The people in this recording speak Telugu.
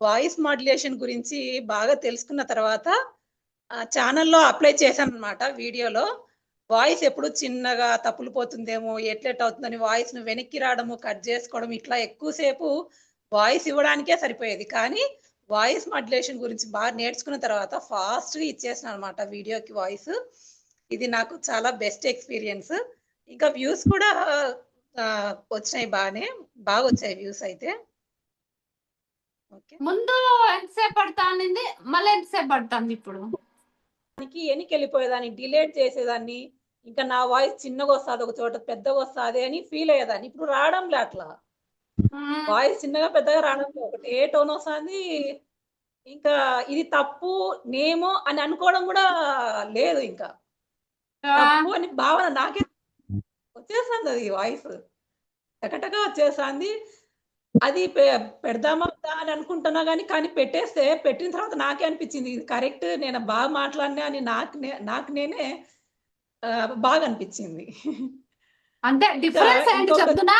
వాయిస్ మాడ్యులేషన్ గురించి బాగా తెలుసుకున్న తర్వాత ఆ ఛానల్లో అప్లై చేశాను అనమాట వీడియోలో. వాయిస్ ఎప్పుడు చిన్నగా తప్పులు పోతుందేమో, ఎట్లెట్ అవుతుందని వాయిస్‌ను వెనక్కి రావడము, కట్ చేసుకోవడం ఇట్లా ఎక్కువసేపు వాయిస్ ఇవ్వడానికే సరిపోయేది. కానీ వాయిస్ మాడ్యులేషన్ గురించి బాగా నేర్చుకున్న తర్వాత ఫాస్ట్‌గా ఇచ్చేసానన్నమాట వీడియోకి వాయిస్. ఇది నాకు చాలా బెస్ట్ ఎక్స్‌పీరియన్స్. ఇంకా వ్యూస్ కూడా వచ్చినాయి బాగానే బాగా వచ్చాయి వ్యూస్ అయితే. ఓకే. ముందు ఎంతసేపు పడతా అనింది? మళ్ళీ ఎంతసేపు పడతాంది ఇప్పుడు? దానికి ఎనకెళ్ళిపోయేదాన్ని, డిలేట్ చేసేదాన్ని. ఇంకా నా వాయిస్ చిన్నగొస్తాది ఒక చోట, పెద్దగొస్తాది అని ఫీల్ అయ్యేదాన్ని. ఇప్పుడు రావడంలే అట్లా. హ్మ్. వాయిస్ చిన్నగా, పెద్దగా రావడంలే. ఒకటే టోన్ వస్తాంది. ఇంకా ఇది తప్పు, నేమో అని అనుకోవడం గూడా లేదు ఇంకా. తప్పు అని భావన నాకే వచ్చేస్తాంది అది వాయిస్. టకటక వచ్చేస్తాంది. అది పెడదామా అని అనుకుంటున్నా గానీ, కానీ పెట్టేస్తే పెట్టిన తర్వాత నాకే అనిపిచ్చింది. ఇది కరెక్ట్ నేను బాగా మాట్లాడినా అని నాకు నే నాకు నేనే బాగా అనిపిచ్చింది. అంటే డిఫరెన్స్ ఏంటి చెప్తున్నా?